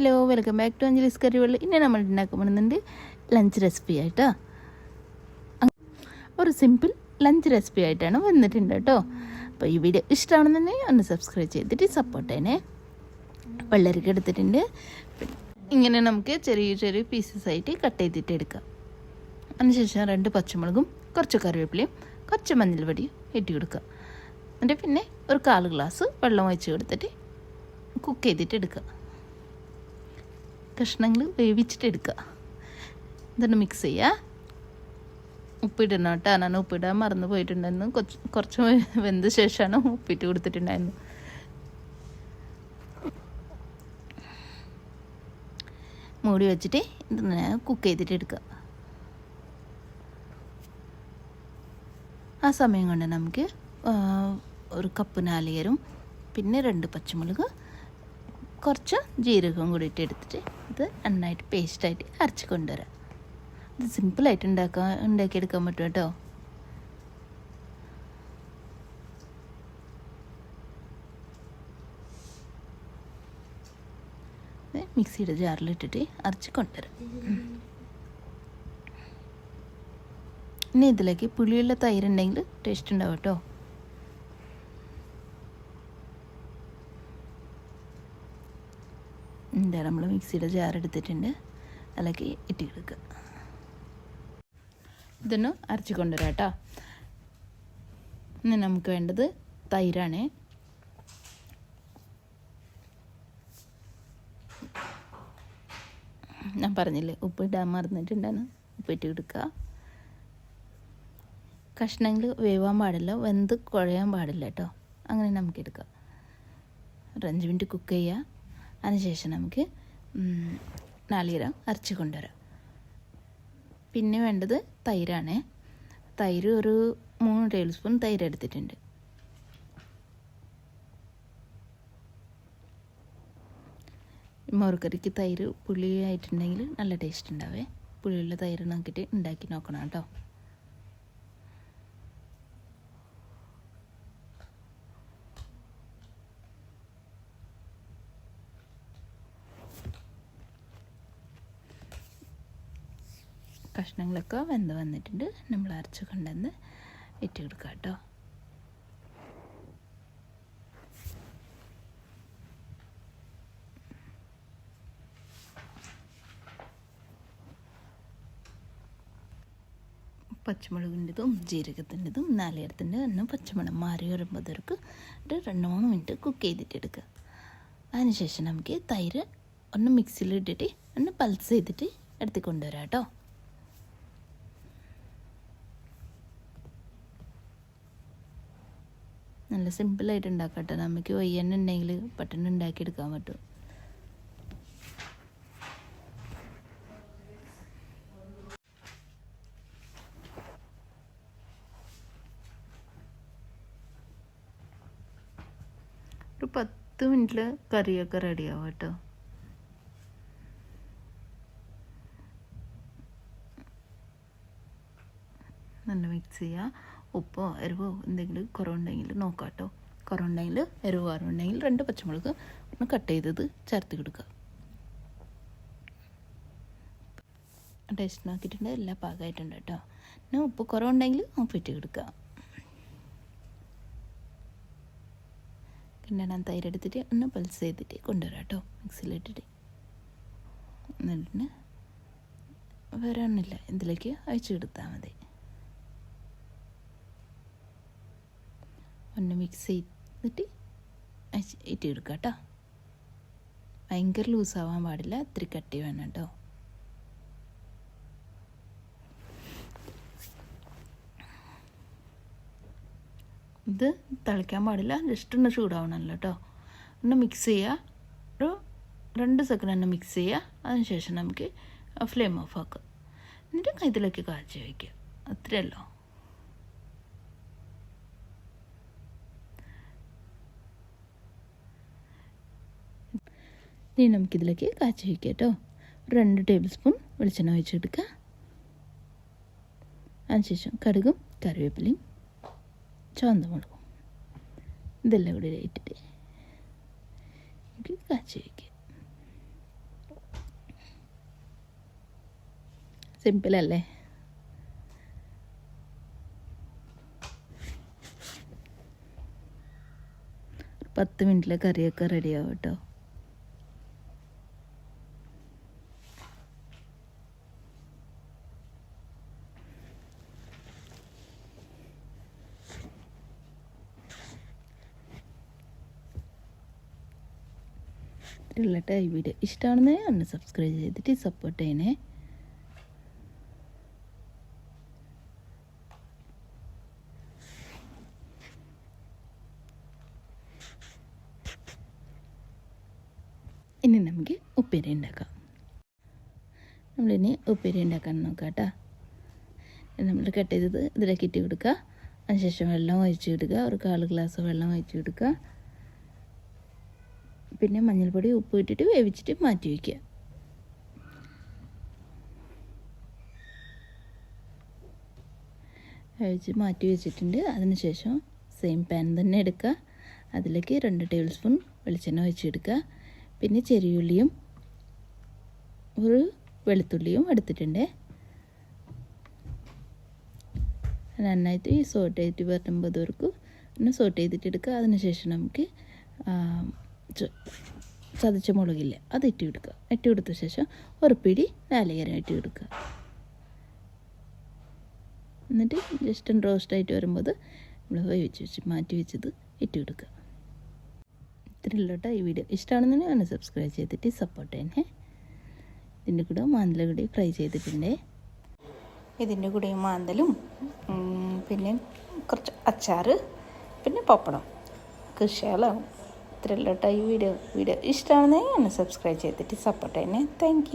Hello welcome back to Anjali's കറിവെള്ളി ഇന്ന് നമ്മൾ ഉണ്ടാക്കാൻ പോകുന്നുണ്ട് ലഞ്ച് റെസിപ്പി ആയിട്ടോ. ഒരു സിമ്പിൾ ലഞ്ച് റെസിപ്പി ആയിട്ടാണ് വന്നിട്ടുണ്ട് കേട്ടോ. അപ്പോൾ ഈ വീഡിയോ ഇഷ്ടമാണെന്നുണ്ടെങ്കിൽ ഒന്ന് സബ്സ്ക്രൈബ് ചെയ്തിട്ട് സപ്പോർട്ട് ചെയ്യണേ. വെള്ളരിക്ക എടുത്തിട്ടുണ്ട്. ഇങ്ങനെ നമുക്ക് ചെറിയ ചെറിയ പീസസ് ആയിട്ട് കട്ട് ചെയ്തിട്ട് എടുക്കാം. അതിനുശേഷം രണ്ട് പച്ചമുളകും കുറച്ച് കറിവേപ്പിലയും കുറച്ച് മഞ്ഞൾപ്പൊടിയും ഇട്ടി കൊടുക്കുക എന്നിട്ട് പിന്നെ ഒരു കാൽ ഗ്ലാസ് വെള്ളം ഒഴിച്ച് കൊടുത്തിട്ട് കുക്ക് ചെയ്തിട്ട് എടുക്കുക കഷ്ണങ്ങൾ വേവിച്ചിട്ട് എടുക്കുക എന്നിട്ട് മിക്സ് ചെയ്യുക ഉപ്പിടണം കേട്ടോ. ഞാൻ ഉപ്പിടാൻ മറന്നു പോയിട്ടുണ്ടായിരുന്നു. കുറച്ച് കുറച്ച് വെന്ത ശേഷമാണ് ഉപ്പിട്ട് കൊടുത്തിട്ടുണ്ടായിരുന്നു. മൂടി വെച്ചിട്ട് ഇതിങ്ങനെ കുക്ക് ചെയ്തിട്ട് എടുക്കുക ആ സമയം കൊണ്ട് നമുക്ക് ഒരു കപ്പ് നാലിയരും പിന്നെ രണ്ട് പച്ചമുളക് കുറച്ച് ജീരകം കൂടിയിട്ട് എടുത്തിട്ട് ഇത് നന്നായിട്ട് പേസ്റ്റായിട്ട് അരച്ച് കൊണ്ടുവരാം. ഇത് സിമ്പിളായിട്ട് ഉണ്ടാക്കാൻ ഉണ്ടാക്കിയെടുക്കാൻ പറ്റും കേട്ടോ. മിക്സിയുടെ ജാറിലിട്ടിട്ട് അരച്ച് കൊണ്ടുവരാം. ഇനി ഇതിലേക്ക് പുളിയുള്ള തൈരുണ്ടെങ്കിൽ ടേസ്റ്റ് ഉണ്ടാവും കേട്ടോ. എന്താ നമ്മൾ മിക്സിയുടെ ജാർ എടുത്തിട്ടുണ്ട്. അതിലേക്ക് ഇട്ടി കൊടുക്കുക. ഇതൊന്ന് അരച്ച് കൊണ്ടുവരാം കേട്ടോ. ഇനി നമുക്ക് വേണ്ടത് തൈരാണ്. ഞാൻ പറഞ്ഞില്ലേ ഉപ്പ് ഇടാൻ മറന്നിട്ടുണ്ടാണ് ഉപ്പിട്ട് കൊടുക്കുക. കഷ്ണങ്ങൾ വേവാൻ പാടില്ല വെന്ത് കുഴയാൻ പാടില്ല കേട്ടോ. അങ്ങനെ നമുക്ക് എടുക്കാം. ഒരു അഞ്ച് മിനിറ്റ് കുക്ക് ചെയ്യുക. അതിനുശേഷം നമുക്ക് നാളികേരം അരച്ച് കൊണ്ടുവരാം. പിന്നെ വേണ്ടത് തൈരാണ്. തൈര് ഒരു മൂന്ന് ടേബിൾ സ്പൂൺ തൈര് എടുത്തിട്ടുണ്ട്. മോർക്കറിക്ക് തൈര് പുളിയായിട്ടുണ്ടെങ്കിൽ നല്ല ടേസ്റ്റ് ഉണ്ടാവേ. പുളിയുള്ള തൈര് നോക്കിയിട്ട് ഉണ്ടാക്കി നോക്കണം കേട്ടോ. കഷ്ണങ്ങളൊക്കെ വെന്ത് വന്നിട്ടുണ്ട്. നമ്മൾ അരച്ച് കൊണ്ടുവന്ന് ഇട്ട് കൊടുക്കുക കേട്ടോ. പച്ചമുളകിന്റെതും ജീരകത്തിന്റെതും നാളികേരത്തിന്റെ ഒന്ന് പച്ചമുളക് മാറി വരുമ്പോഴത്തേക്ക് ഒരു രണ്ട് മൂന്ന് മിനിറ്റ് കുക്ക് ചെയ്തിട്ട് എടുക്കുക. അതിനുശേഷം നമുക്ക് തൈര് ഒന്ന് മിക്സിയിൽ ഇട്ടിട്ട് ഒന്ന് പൾസ് ചെയ്തിട്ട് എടുത്തിക്കൊണ്ടുവരാം കേട്ടോ. നല്ല സിമ്പിളായിട്ട് ഉണ്ടാക്കട്ടെ. നമുക്ക് വയ്യന്നെ ഉണ്ടെങ്കിൽ പെട്ടെന്ന് ഉണ്ടാക്കിയെടുക്കാൻ പറ്റും. ഒരു പത്ത് മിനിറ്റിൽ കറിയൊക്കെ റെഡിയാവും കേട്ടോ. നല്ല മിക്സ് ചെയ്യുക ഉപ്പോ എരിവോ എന്തെങ്കിലും കുറവുണ്ടെങ്കിൽ നോക്കാം കേട്ടോ കുറവുണ്ടെങ്കിൽ എരിവ് കുറവുണ്ടെങ്കിൽ രണ്ട് പച്ചമുളക് ഒന്ന് കട്ട് ചെയ്തത് ചേർത്ത് കൊടുക്കുക. ടേസ്റ്റ് നോക്കിയിട്ടുണ്ട് എല്ലാം പാകമായിട്ടുണ്ട് കേട്ടോ. പിന്നെ ഉപ്പ് കുറവുണ്ടെങ്കിൽ ഉപ്പിട്ട് കൊടുക്കുക. പിന്നെ ഞാൻ തൈരെടുത്തിട്ട് ഒന്ന് പൾസ് ചെയ്തിട്ട് കൊണ്ടുവരാം കേട്ടോ മിക്സിയിലിട്ടിട്ട് എന്നിട്ട് വേറെ ഒന്നുമില്ല ഇതിലേക്ക് അഴിച്ചു കൊടുത്താൽ മതി. ഒന്ന് മിക്സ് ചെയ്തിട്ട് ഇട്ട് കൊടുക്കുക കേട്ടോ ഭയങ്കര ലൂസാവാൻ പാടില്ല ഇത്തിരി കട്ടി വേണം കേട്ടോ ഇത് തളിക്കാൻ പാടില്ല ജസ്റ്റ് ഒന്ന് ചൂടാവണമല്ലോ കേട്ടോ ഒന്ന് മിക്സ് ചെയ്യുക. ഒരു രണ്ട് സെക്കൻഡ് ഒന്ന് മിക്സ് ചെയ്യുക. അതിനുശേഷം നമുക്ക് ഫ്ലെയിം ഓഫ് ആക്കുക എന്നിട്ട് ഇതിലേക്ക് കാച്ചി വയ്ക്കുക. അത്രയല്ലോ ഇനി നമുക്കിതിലേക്ക് കാച്ചി വയ്ക്കാം കേട്ടോ ഒരു രണ്ട് ടേബിൾ സ്പൂൺ വെളിച്ചെണ്ണ ഒഴിച്ചെടുക്കുക. അതിനുശേഷം കടുകും കറിവേപ്പിലയും ചുവന്നമുളകും ഇതെല്ലാം കൂടി ഇട്ടിട്ട് കാച്ചി വയ്ക്കുക സിമ്പിളല്ലേ പത്ത് മിനിറ്റിലെ കറിയൊക്കെ റെഡിയാവും കേട്ടോ ഇല്ലട്ടെ ഈ വീഡിയോ ഇഷ്ടമാണെന്ന് ഒന്ന് സബ്സ്ക്രൈബ് ചെയ്തിട്ട് സപ്പോർട്ട് ചെയ്യണേ. ഇനി നമുക്ക് ഉപ്പേരി ഉണ്ടാക്കാം. നമ്മളിനി ഉപ്പേരി ഉണ്ടാക്കാൻ നോക്കാം നമ്മൾ കട്ട് ചെയ്തത് ഇതിലേക്ക് ഇട്ട് കൊടുക്കുക. അതിനുശേഷം വെള്ളം ഒഴിച്ച് കൊടുക്കുക. ഒരു കാൽ ഗ്ലാസ് വെള്ളം ഒഴിച്ച് കൊടുക്കുക. പിന്നെ മഞ്ഞൾപ്പൊടി ഉപ്പ് ഇട്ടിട്ട് വേവിച്ചിട്ട് മാറ്റി വയ്ക്കുക വേവിച്ച് മാറ്റി വെച്ചിട്ടുണ്ട്. അതിനുശേഷം സെയിം പാൻ തന്നെ എടുക്കുക. അതിലേക്ക് രണ്ട് ടേബിൾ സ്പൂൺ വെളിച്ചെണ്ണ ഒഴിച്ചെടുക്കുക. പിന്നെ ചെറിയുള്ളിയും ഒരു വെളുത്തുള്ളിയും എടുത്തിട്ടുണ്ട്. നന്നായിട്ട് ഈ സോട്ട് ചെയ്തിട്ട് വരുമ്പോൾ ഒന്ന് സോട്ട് ചെയ്തിട്ട് എടുക്കുക. അതിനുശേഷം നമുക്ക് ചതച്ച മുളകില്ല അത് ഇട്ടി കൊടുക്കുക ഇട്ടി കൊടുത്ത ശേഷം ഒരു പിടി നാളികേരം ഇട്ടി കൊടുക്കുക. എന്നിട്ട് ജസ്റ്റ് റോസ്റ്റായിട്ട് വരുമ്പോൾ നമ്മൾ വേവിച്ച് വെച്ച് മാറ്റി വെച്ചത് ഇട്ടി കൊടുക്കുക. ഇത്രയുള്ളൂട്ടോ ഈ വീഡിയോ ഇഷ്ടമാണെന്നുണ്ടെങ്കിൽ ഒന്ന് സബ്സ്ക്രൈബ് ചെയ്തിട്ട് സപ്പോർട്ട് ചെയ്യണേ. ഇതിന്റെ കൂടെ മാന്തല കൂടി ഫ്രൈ ചെയ്തിട്ടുണ്ട്. ഇതിന്റെ കൂടെ മാന്തലും പിന്നെ കുറച്ച് അച്ചാറ് പിന്നെ പപ്പടം. കൃഷികളാവും ഇത്രയുള്ളൂട്ടോ ഈ വീഡിയോ. വീഡിയോ ഇഷ്ടമാണെന്നെങ്കിൽ എന്നെ സബ്സ്ക്രൈബ് ചെയ്തിട്ട് സപ്പോർട്ട് ചെയ്യണേ താങ്ക്